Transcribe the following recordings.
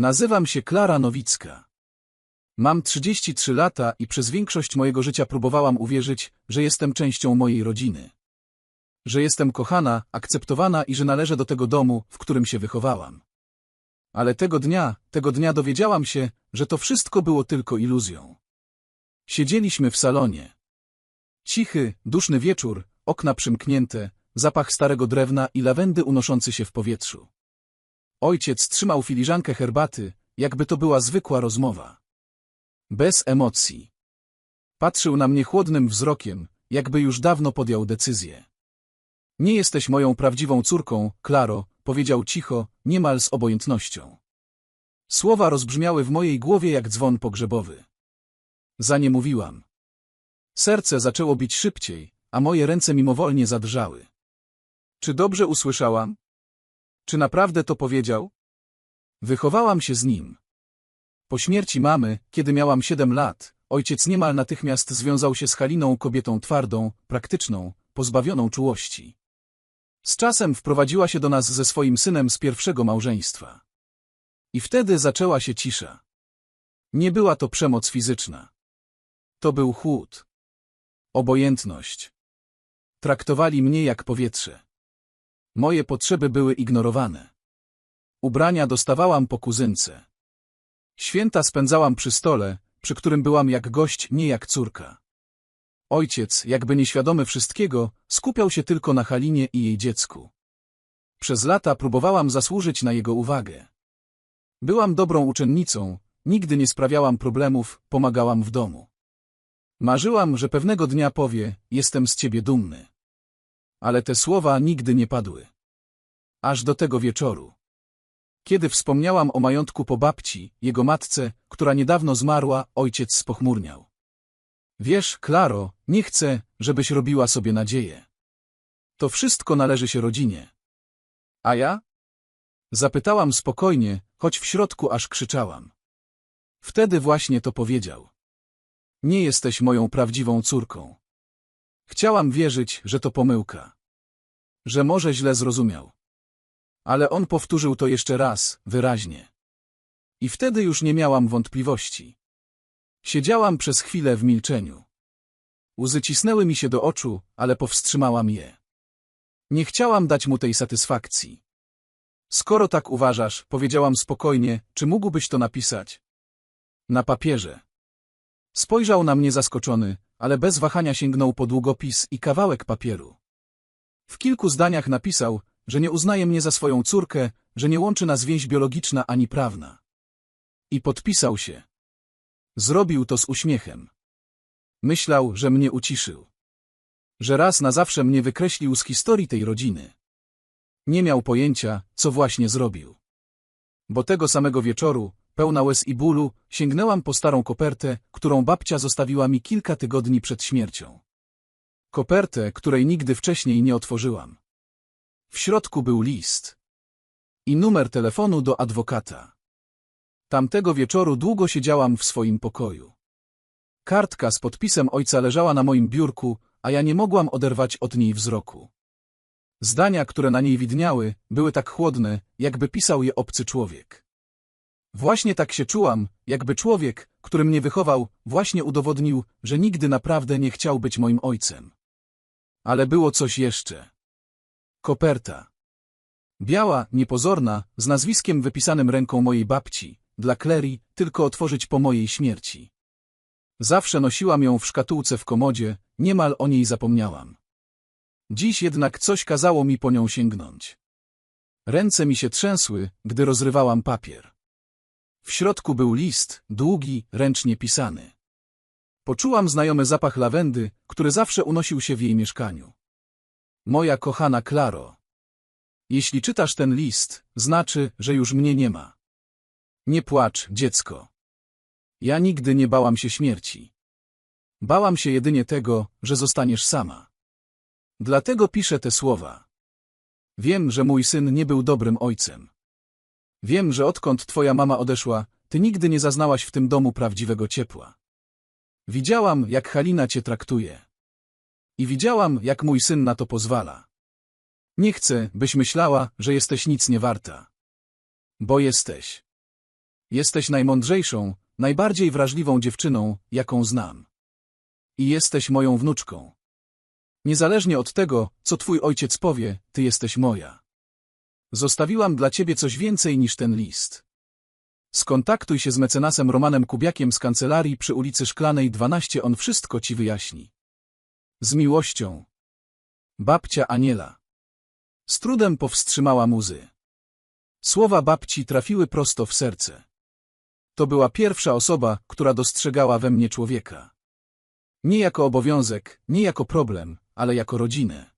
Nazywam się Klara Nowicka. Mam 33 lata i przez większość mojego życia próbowałam uwierzyć, że jestem częścią mojej rodziny. Że jestem kochana, akceptowana i że należę do tego domu, w którym się wychowałam. Ale tego dnia, tego dnia dowiedziałam się, że to wszystko było tylko iluzją. Siedzieliśmy w salonie. Cichy, duszny wieczór, okna przymknięte, zapach starego drewna i lawendy unoszący się w powietrzu. Ojciec trzymał filiżankę herbaty, jakby to była zwykła rozmowa. Bez emocji. Patrzył na mnie chłodnym wzrokiem, jakby już dawno podjął decyzję. Nie jesteś moją prawdziwą córką, Klaro, powiedział cicho, niemal z obojętnością. Słowa rozbrzmiały w mojej głowie jak dzwon pogrzebowy. Za nie mówiłam. Serce zaczęło bić szybciej, a moje ręce mimowolnie zadrżały. Czy dobrze usłyszałam? Czy naprawdę to powiedział? Wychowałam się z nim. Po śmierci mamy, kiedy miałam siedem lat, ojciec niemal natychmiast związał się z Haliną kobietą twardą, praktyczną, pozbawioną czułości. Z czasem wprowadziła się do nas ze swoim synem z pierwszego małżeństwa. I wtedy zaczęła się cisza. Nie była to przemoc fizyczna. To był chłód. Obojętność. Traktowali mnie jak powietrze. Moje potrzeby były ignorowane. Ubrania dostawałam po kuzynce. Święta spędzałam przy stole, przy którym byłam jak gość, nie jak córka. Ojciec, jakby nieświadomy wszystkiego, skupiał się tylko na Halinie i jej dziecku. Przez lata próbowałam zasłużyć na jego uwagę. Byłam dobrą uczennicą, nigdy nie sprawiałam problemów, pomagałam w domu. Marzyłam, że pewnego dnia powie, jestem z ciebie dumny. Ale te słowa nigdy nie padły. Aż do tego wieczoru. Kiedy wspomniałam o majątku po babci, jego matce, która niedawno zmarła, ojciec spochmurniał. Wiesz, Klaro, nie chcę, żebyś robiła sobie nadzieję. To wszystko należy się rodzinie. A ja? Zapytałam spokojnie, choć w środku aż krzyczałam. Wtedy właśnie to powiedział. Nie jesteś moją prawdziwą córką. Chciałam wierzyć, że to pomyłka. Że może źle zrozumiał. Ale on powtórzył to jeszcze raz, wyraźnie. I wtedy już nie miałam wątpliwości. Siedziałam przez chwilę w milczeniu. Łzy cisnęły mi się do oczu, ale powstrzymałam je. Nie chciałam dać mu tej satysfakcji. Skoro tak uważasz, powiedziałam spokojnie, czy mógłbyś to napisać? Na papierze. Spojrzał na mnie zaskoczony, ale bez wahania sięgnął po długopis i kawałek papieru. W kilku zdaniach napisał, że nie uznaje mnie za swoją córkę, że nie łączy nas więź biologiczna ani prawna. I podpisał się. Zrobił to z uśmiechem. Myślał, że mnie uciszył. Że raz na zawsze mnie wykreślił z historii tej rodziny. Nie miał pojęcia, co właśnie zrobił. Bo tego samego wieczoru, pełna łez i bólu, sięgnęłam po starą kopertę, którą babcia zostawiła mi kilka tygodni przed śmiercią. Kopertę, której nigdy wcześniej nie otworzyłam. W środku był list. I numer telefonu do adwokata. Tamtego wieczoru długo siedziałam w swoim pokoju. Kartka z podpisem ojca leżała na moim biurku, a ja nie mogłam oderwać od niej wzroku. Zdania, które na niej widniały, były tak chłodne, jakby pisał je obcy człowiek. Właśnie tak się czułam, jakby człowiek, który mnie wychował, właśnie udowodnił, że nigdy naprawdę nie chciał być moim ojcem. Ale było coś jeszcze. Koperta. Biała, niepozorna, z nazwiskiem wypisanym ręką mojej babci, dla Clary, tylko otworzyć po mojej śmierci. Zawsze nosiłam ją w szkatułce w komodzie, niemal o niej zapomniałam. Dziś jednak coś kazało mi po nią sięgnąć. Ręce mi się trzęsły, gdy rozrywałam papier. W środku był list, długi, ręcznie pisany. Poczułam znajomy zapach lawendy, który zawsze unosił się w jej mieszkaniu. Moja kochana Klaro. Jeśli czytasz ten list, znaczy, że już mnie nie ma. Nie płacz, dziecko. Ja nigdy nie bałam się śmierci. Bałam się jedynie tego, że zostaniesz sama. Dlatego piszę te słowa. Wiem, że mój syn nie był dobrym ojcem. Wiem, że odkąd twoja mama odeszła, ty nigdy nie zaznałaś w tym domu prawdziwego ciepła. Widziałam, jak Halina cię traktuje. I widziałam, jak mój syn na to pozwala. Nie chcę, byś myślała, że jesteś nic nie warta. Bo jesteś. Jesteś najmądrzejszą, najbardziej wrażliwą dziewczyną, jaką znam. I jesteś moją wnuczką. Niezależnie od tego, co twój ojciec powie, ty jesteś moja. Zostawiłam dla ciebie coś więcej niż ten list. Skontaktuj się z mecenasem Romanem Kubiakiem z kancelarii przy ulicy Szklanej 12, on wszystko ci wyjaśni. Z miłością. Babcia Aniela. Z trudem powstrzymała muzy. Słowa babci trafiły prosto w serce. To była pierwsza osoba, która dostrzegała we mnie człowieka. Nie jako obowiązek, nie jako problem, ale jako rodzinę.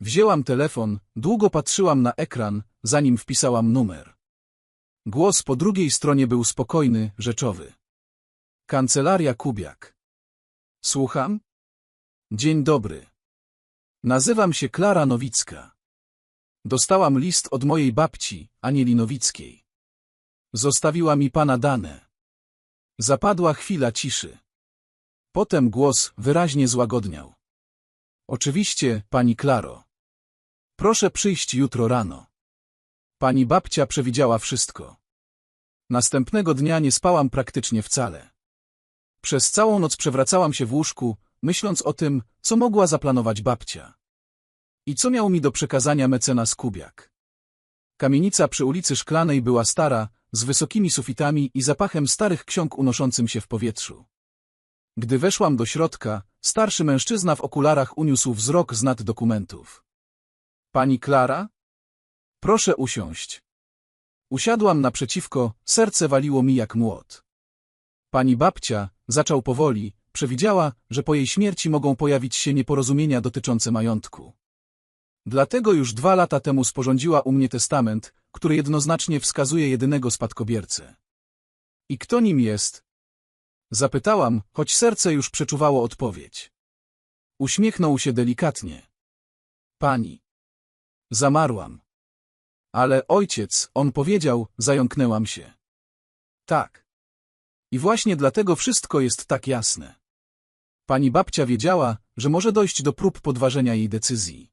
Wzięłam telefon, długo patrzyłam na ekran, zanim wpisałam numer. Głos po drugiej stronie był spokojny, rzeczowy. Kancelaria Kubiak. Słucham? Dzień dobry. Nazywam się Klara Nowicka. Dostałam list od mojej babci, Anieli Nowickiej. Zostawiła mi pana dane. Zapadła chwila ciszy. Potem głos wyraźnie złagodniał. Oczywiście, pani Klaro. Proszę przyjść jutro rano. Pani babcia przewidziała wszystko. Następnego dnia nie spałam praktycznie wcale. Przez całą noc przewracałam się w łóżku, myśląc o tym, co mogła zaplanować babcia. I co miał mi do przekazania mecenas Kubiak. Kamienica przy ulicy Szklanej była stara, z wysokimi sufitami i zapachem starych ksiąg unoszącym się w powietrzu. Gdy weszłam do środka, starszy mężczyzna w okularach uniósł wzrok z nad dokumentów. Pani Klara? Proszę usiąść. Usiadłam naprzeciwko, serce waliło mi jak młot. Pani babcia, zaczął powoli, przewidziała, że po jej śmierci mogą pojawić się nieporozumienia dotyczące majątku. Dlatego już dwa lata temu sporządziła u mnie testament, który jednoznacznie wskazuje jedynego spadkobiercę. I kto nim jest? Zapytałam, choć serce już przeczuwało odpowiedź. Uśmiechnął się delikatnie. Pani. Zamarłam. Ale ojciec, on powiedział, zająknęłam się. Tak. I właśnie dlatego wszystko jest tak jasne. Pani babcia wiedziała, że może dojść do prób podważenia jej decyzji.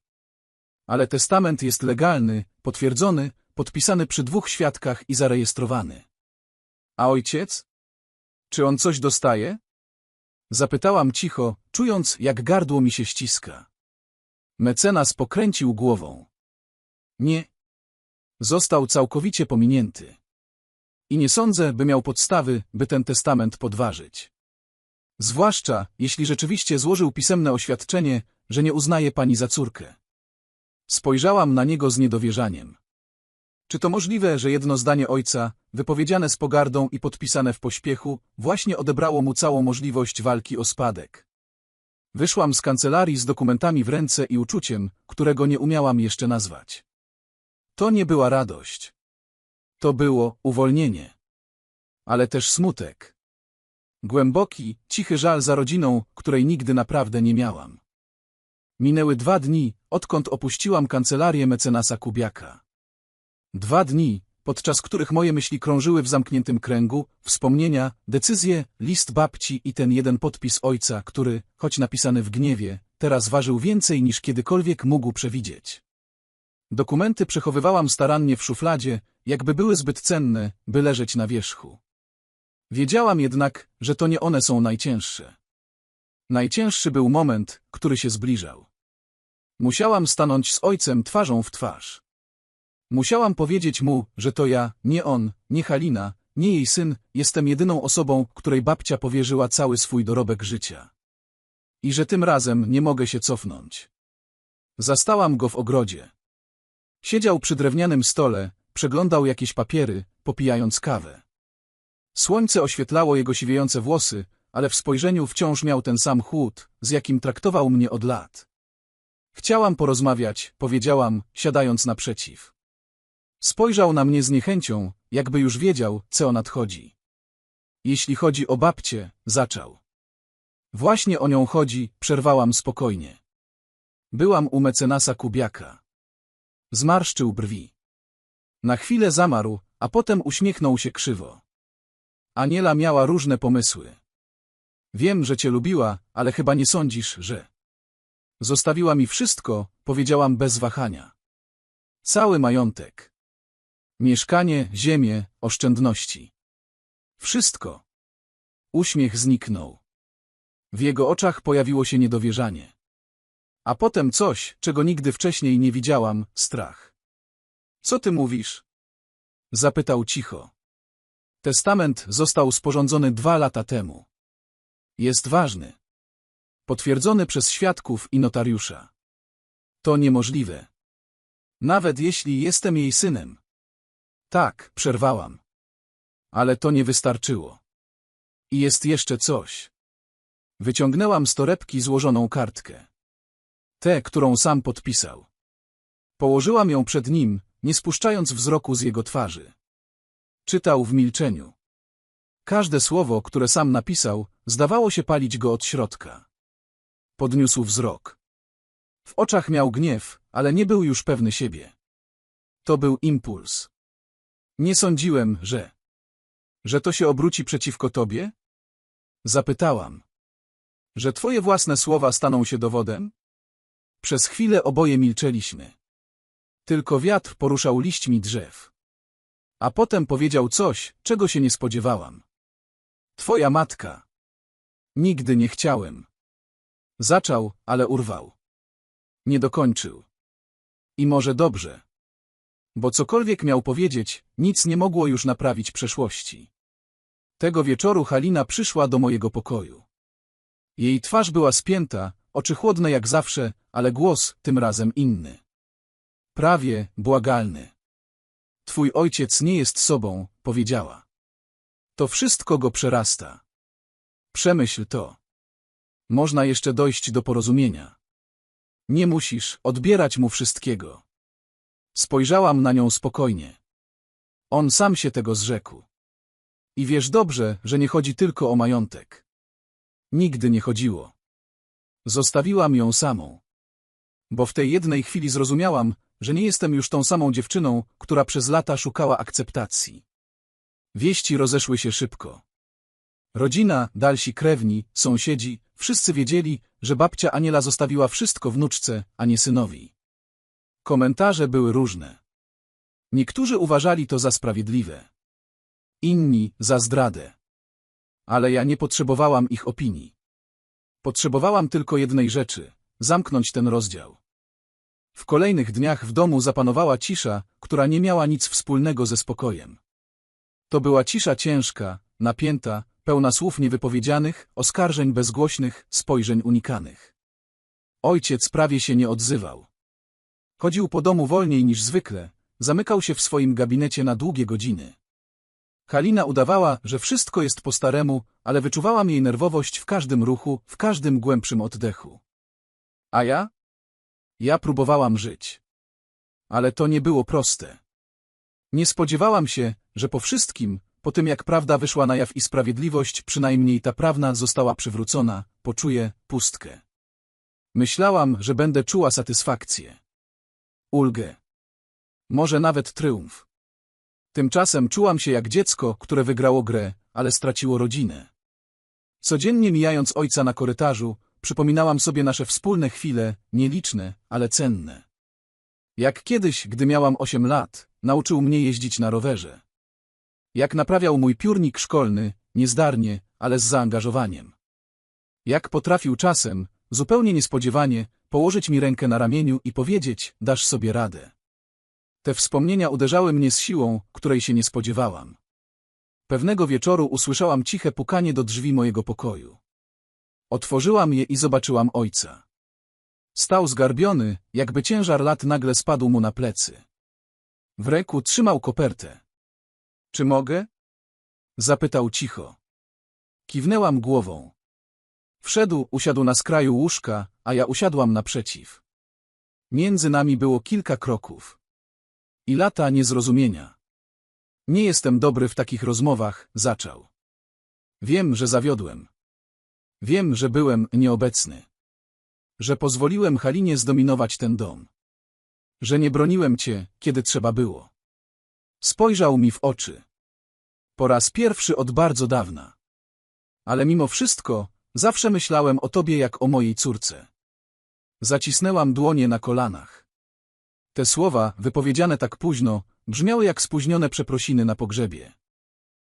Ale testament jest legalny, potwierdzony, podpisany przy dwóch świadkach i zarejestrowany. A ojciec? Czy on coś dostaje? Zapytałam cicho, czując, jak gardło mi się ściska. Mecenas pokręcił głową. Nie. Został całkowicie pominięty. I nie sądzę, by miał podstawy, by ten testament podważyć. Zwłaszcza, jeśli rzeczywiście złożył pisemne oświadczenie, że nie uznaje pani za córkę. Spojrzałam na niego z niedowierzaniem. Czy to możliwe, że jedno zdanie ojca, wypowiedziane z pogardą i podpisane w pośpiechu, właśnie odebrało mu całą możliwość walki o spadek? Wyszłam z kancelarii z dokumentami w ręce i uczuciem, którego nie umiałam jeszcze nazwać. To nie była radość. To było uwolnienie. Ale też smutek. Głęboki, cichy żal za rodziną, której nigdy naprawdę nie miałam. Minęły dwa dni, odkąd opuściłam kancelarię mecenasa Kubiaka. Dwa dni, podczas których moje myśli krążyły w zamkniętym kręgu, wspomnienia, decyzje, list babci i ten jeden podpis ojca, który, choć napisany w gniewie, teraz ważył więcej niż kiedykolwiek mógł przewidzieć. Dokumenty przechowywałam starannie w szufladzie, jakby były zbyt cenne, by leżeć na wierzchu. Wiedziałam jednak, że to nie one są najcięższe. Najcięższy był moment, który się zbliżał. Musiałam stanąć z ojcem twarzą w twarz. Musiałam powiedzieć mu, że to ja, nie on, nie Halina, nie jej syn, jestem jedyną osobą, której babcia powierzyła cały swój dorobek życia. I że tym razem nie mogę się cofnąć. Zastałam go w ogrodzie. Siedział przy drewnianym stole, przeglądał jakieś papiery, popijając kawę. Słońce oświetlało jego siwiejące włosy, ale w spojrzeniu wciąż miał ten sam chłód, z jakim traktował mnie od lat. Chciałam porozmawiać, powiedziałam, siadając naprzeciw. Spojrzał na mnie z niechęcią, jakby już wiedział, co nadchodzi. Jeśli chodzi o babcię, zaczął. Właśnie o nią chodzi, przerwałam spokojnie. Byłam u mecenasa Kubiaka. Zmarszczył brwi. Na chwilę zamarł, a potem uśmiechnął się krzywo. Aniela miała różne pomysły. Wiem, że cię lubiła, ale chyba nie sądzisz, że... Zostawiła mi wszystko, powiedziałam bez wahania. Cały majątek. Mieszkanie, ziemię, oszczędności. Wszystko. Uśmiech zniknął. W jego oczach pojawiło się niedowierzanie. A potem coś, czego nigdy wcześniej nie widziałam, strach. Co ty mówisz? Zapytał cicho. Testament został sporządzony dwa lata temu. Jest ważny. Potwierdzony przez świadków i notariusza. To niemożliwe. Nawet jeśli jestem jej synem. Tak, przerwałam. Ale to nie wystarczyło. I jest jeszcze coś. Wyciągnęłam z torebki złożoną kartkę. Tę, którą sam podpisał. Położyłam ją przed nim, nie spuszczając wzroku z jego twarzy. Czytał w milczeniu. Każde słowo, które sam napisał, zdawało się palić go od środka. Podniósł wzrok. W oczach miał gniew, ale nie był już pewny siebie. To był impuls. Nie sądziłem, że... Że to się obróci przeciwko tobie? Zapytałam. Że twoje własne słowa staną się dowodem? Przez chwilę oboje milczeliśmy. Tylko wiatr poruszał liśćmi drzew. A potem powiedział coś, czego się nie spodziewałam. Twoja matka. Nigdy nie chciałem. Zaczął, ale urwał. Nie dokończył. I może dobrze. Bo cokolwiek miał powiedzieć, nic nie mogło już naprawić przeszłości. Tego wieczoru Halina przyszła do mojego pokoju. Jej twarz była spięta, oczy chłodne jak zawsze, ale głos tym razem inny. Prawie błagalny. Twój ojciec nie jest sobą, powiedziała. To wszystko go przerasta. Przemyśl to. Można jeszcze dojść do porozumienia. Nie musisz odbierać mu wszystkiego. Spojrzałam na nią spokojnie. On sam się tego zrzekł. I wiesz dobrze, że nie chodzi tylko o majątek. Nigdy nie chodziło. Zostawiłam ją samą. Bo w tej jednej chwili zrozumiałam, że nie jestem już tą samą dziewczyną, która przez lata szukała akceptacji. Wieści rozeszły się szybko. Rodzina, dalsi krewni, sąsiedzi, wszyscy wiedzieli, że babcia Aniela zostawiła wszystko wnuczce, a nie synowi. Komentarze były różne. Niektórzy uważali to za sprawiedliwe. Inni za zdradę. Ale ja nie potrzebowałam ich opinii. Potrzebowałam tylko jednej rzeczy – zamknąć ten rozdział. W kolejnych dniach w domu zapanowała cisza, która nie miała nic wspólnego ze spokojem. To była cisza ciężka, napięta, pełna słów niewypowiedzianych, oskarżeń bezgłośnych, spojrzeń unikanych. Ojciec prawie się nie odzywał. Chodził po domu wolniej niż zwykle, zamykał się w swoim gabinecie na długie godziny. Halina udawała, że wszystko jest po staremu, ale wyczuwałam jej nerwowość w każdym ruchu, w każdym głębszym oddechu. A ja? Ja próbowałam żyć. Ale to nie było proste. Nie spodziewałam się, że po wszystkim, po tym jak prawda wyszła na jaw i sprawiedliwość, przynajmniej ta prawna została przywrócona, poczuję pustkę. Myślałam, że będę czuła satysfakcję. Ulgę. Może nawet triumf. Tymczasem czułam się jak dziecko, które wygrało grę, ale straciło rodzinę. Codziennie mijając ojca na korytarzu, przypominałam sobie nasze wspólne chwile, nieliczne, ale cenne. Jak kiedyś, gdy miałam osiem lat, nauczył mnie jeździć na rowerze. Jak naprawiał mój piórnik szkolny, niezdarnie, ale z zaangażowaniem. Jak potrafił czasem, zupełnie niespodziewanie, położyć mi rękę na ramieniu i powiedzieć, dasz sobie radę. Te wspomnienia uderzały mnie z siłą, której się nie spodziewałam. Pewnego wieczoru usłyszałam ciche pukanie do drzwi mojego pokoju. Otworzyłam je i zobaczyłam ojca. Stał zgarbiony, jakby ciężar lat nagle spadł mu na plecy. W ręku trzymał kopertę. Czy mogę? Zapytał cicho. Kiwnęłam głową. Wszedł, usiadł na skraju łóżka, a ja usiadłam naprzeciw. Między nami było kilka kroków. I lata niezrozumienia. Nie jestem dobry w takich rozmowach, zaczął. Wiem, że zawiodłem. Wiem, że byłem nieobecny. Że pozwoliłem Halinie zdominować ten dom. Że nie broniłem cię, kiedy trzeba było. Spojrzał mi w oczy. Po raz pierwszy od bardzo dawna. Ale mimo wszystko, zawsze myślałem o tobie jak o mojej córce. Zacisnęłam dłonie na kolanach. Te słowa, wypowiedziane tak późno, brzmiały jak spóźnione przeprosiny na pogrzebie.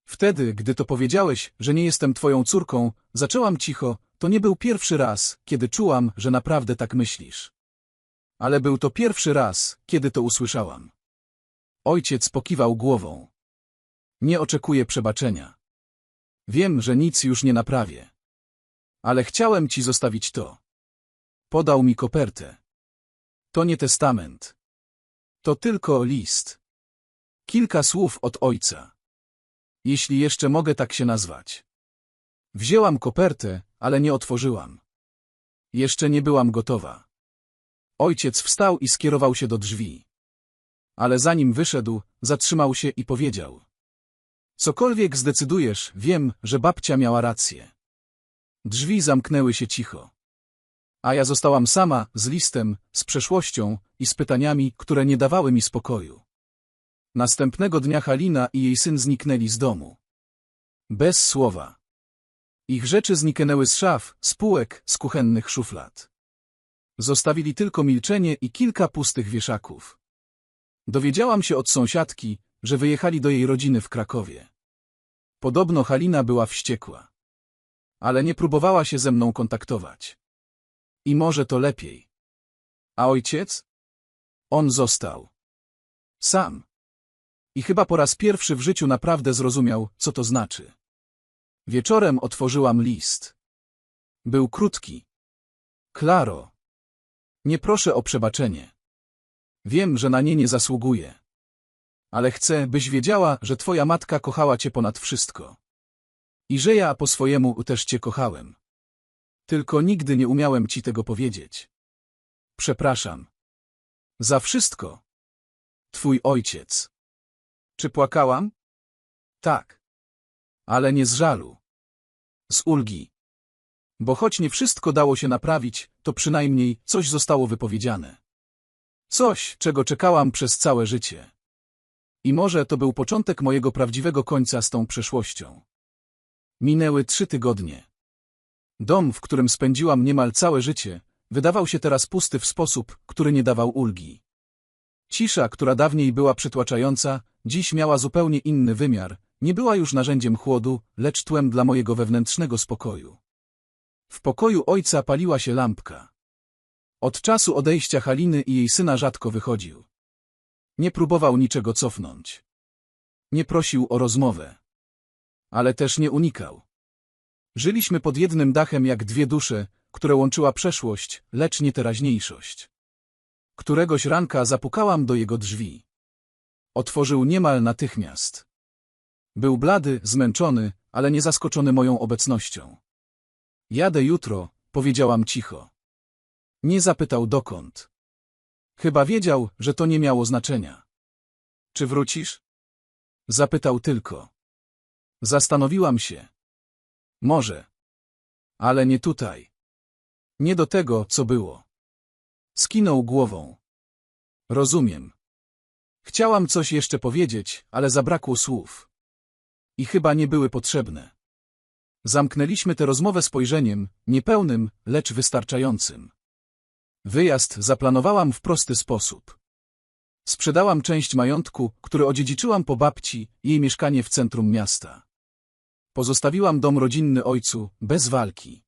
Wtedy, gdy to powiedziałeś, że nie jestem twoją córką, zaczęłam cicho, to nie był pierwszy raz, kiedy czułam, że naprawdę tak myślisz. Ale był to pierwszy raz, kiedy to usłyszałam. Ojciec pokiwał głową. Nie oczekuję przebaczenia. Wiem, że nic już nie naprawię. Ale chciałem ci zostawić to. Podał mi kopertę. To nie testament. To tylko list. Kilka słów od ojca. Jeśli jeszcze mogę tak się nazwać. Wzięłam kopertę, ale nie otworzyłam. Jeszcze nie byłam gotowa. Ojciec wstał i skierował się do drzwi. Ale zanim wyszedł, zatrzymał się i powiedział. Cokolwiek zdecydujesz, wiem, że babcia miała rację. Drzwi zamknęły się cicho. A ja zostałam sama, z listem, z przeszłością i z pytaniami, które nie dawały mi spokoju. Następnego dnia Halina i jej syn zniknęli z domu. Bez słowa. Ich rzeczy zniknęły z szaf, z półek, z kuchennych szuflad. Zostawili tylko milczenie i kilka pustych wieszaków. Dowiedziałam się od sąsiadki, że wyjechali do jej rodziny w Krakowie. Podobno Halina była wściekła. Ale nie próbowała się ze mną kontaktować. I może to lepiej. A ojciec? On został. Sam. I chyba po raz pierwszy w życiu naprawdę zrozumiał, co to znaczy. Wieczorem otworzyłam list. Był krótki. Klaro. Nie proszę o przebaczenie. Wiem, że na nie nie zasługuję. Ale chcę, byś wiedziała, że twoja matka kochała cię ponad wszystko. I że ja po swojemu też cię kochałem. Tylko nigdy nie umiałem ci tego powiedzieć. Przepraszam. Za wszystko. Twój ojciec. Czy płakałam? Tak. Ale nie z żalu. Z ulgi. Bo choć nie wszystko dało się naprawić, to przynajmniej coś zostało wypowiedziane. Coś, czego czekałam przez całe życie. I może to był początek mojego prawdziwego końca z tą przeszłością. Minęły trzy tygodnie. Dom, w którym spędziłam niemal całe życie, wydawał się teraz pusty w sposób, który nie dawał ulgi. Cisza, która dawniej była przytłaczająca, dziś miała zupełnie inny wymiar, nie była już narzędziem chłodu, lecz tłem dla mojego wewnętrznego spokoju. W pokoju ojca paliła się lampka. Od czasu odejścia Haliny i jej syna rzadko wychodził. Nie próbował niczego cofnąć. Nie prosił o rozmowę. Ale też nie unikał. Żyliśmy pod jednym dachem jak dwie dusze, które łączyła przeszłość, lecz nie teraźniejszość. Któregoś ranka zapukałam do jego drzwi. Otworzył niemal natychmiast. Był blady, zmęczony, ale nie zaskoczony moją obecnością. Jadę jutro, powiedziałam cicho. Nie zapytał dokąd. Chyba wiedział, że to nie miało znaczenia. Czy wrócisz? Zapytał tylko. Zastanowiłam się. Może. Ale nie tutaj. Nie do tego, co było. Skinął głową. Rozumiem. Chciałam coś jeszcze powiedzieć, ale zabrakło słów. I chyba nie były potrzebne. Zamknęliśmy tę rozmowę spojrzeniem, niepełnym, lecz wystarczającym. Wyjazd zaplanowałam w prosty sposób. Sprzedałam część majątku, który odziedziczyłam po babci, jej mieszkanie w centrum miasta. Pozostawiłam dom rodzinny ojcu, bez walki.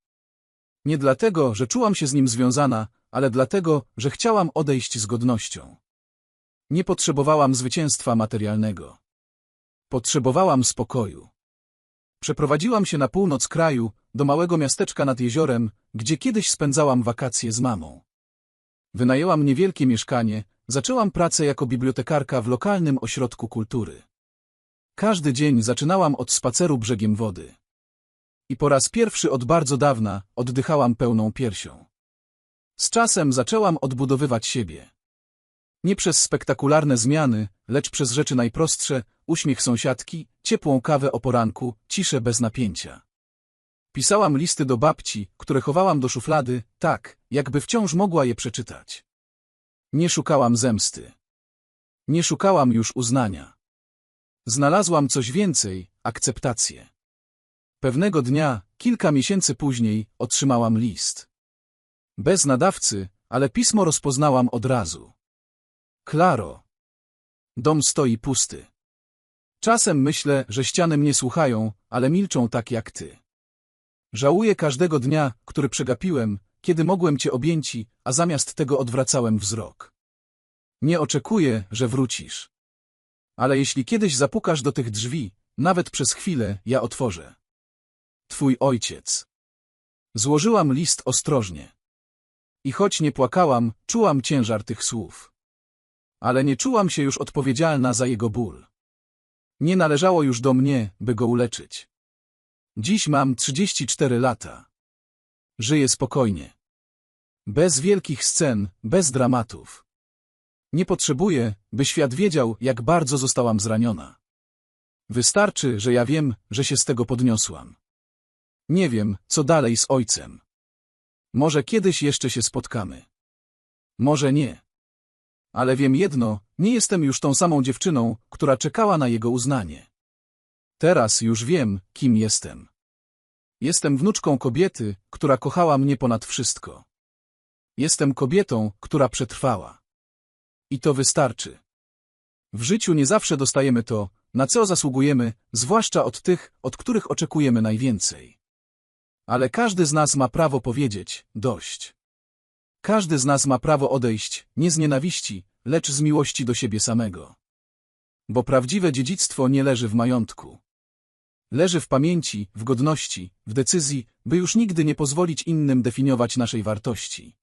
Nie dlatego, że czułam się z nim związana, ale dlatego, że chciałam odejść z godnością. Nie potrzebowałam zwycięstwa materialnego. Potrzebowałam spokoju. Przeprowadziłam się na północ kraju, do małego miasteczka nad jeziorem, gdzie kiedyś spędzałam wakacje z mamą. Wynajęłam niewielkie mieszkanie, zaczęłam pracę jako bibliotekarka w lokalnym ośrodku kultury. Każdy dzień zaczynałam od spaceru brzegiem wody. I po raz pierwszy od bardzo dawna oddychałam pełną piersią. Z czasem zaczęłam odbudowywać siebie. Nie przez spektakularne zmiany, lecz przez rzeczy najprostsze, uśmiech sąsiadki, ciepłą kawę o poranku, ciszę bez napięcia. Pisałam listy do babci, które chowałam do szuflady, tak, jakby wciąż mogła je przeczytać. Nie szukałam zemsty. Nie szukałam już uznania. Znalazłam coś więcej, akceptację. Pewnego dnia, kilka miesięcy później, otrzymałam list. Bez nadawcy, ale pismo rozpoznałam od razu. Klaro. Dom stoi pusty. Czasem myślę, że ściany mnie słuchają, ale milczą tak jak ty. Żałuję każdego dnia, który przegapiłem, kiedy mogłem cię objęci, a zamiast tego odwracałem wzrok. Nie oczekuję, że wrócisz. Ale jeśli kiedyś zapukasz do tych drzwi, nawet przez chwilę, ja otworzę. Twój ojciec. Złożyłam list ostrożnie. I choć nie płakałam, czułam ciężar tych słów. Ale nie czułam się już odpowiedzialna za jego ból. Nie należało już do mnie, by go uleczyć. Dziś mam 34 lata. Żyję spokojnie. Bez wielkich scen, bez dramatów. Nie potrzebuję, by świat wiedział, jak bardzo zostałam zraniona. Wystarczy, że ja wiem, że się z tego podniosłam. Nie wiem, co dalej z ojcem. Może kiedyś jeszcze się spotkamy. Może nie. Ale wiem jedno, nie jestem już tą samą dziewczyną, która czekała na jego uznanie. Teraz już wiem, kim jestem. Jestem wnuczką kobiety, która kochała mnie ponad wszystko. Jestem kobietą, która przetrwała. I to wystarczy. W życiu nie zawsze dostajemy to, na co zasługujemy, zwłaszcza od tych, od których oczekujemy najwięcej. Ale każdy z nas ma prawo powiedzieć dość. Każdy z nas ma prawo odejść, nie z nienawiści, lecz z miłości do siebie samego. Bo prawdziwe dziedzictwo nie leży w majątku. Leży w pamięci, w godności, w decyzji, by już nigdy nie pozwolić innym definiować naszej wartości.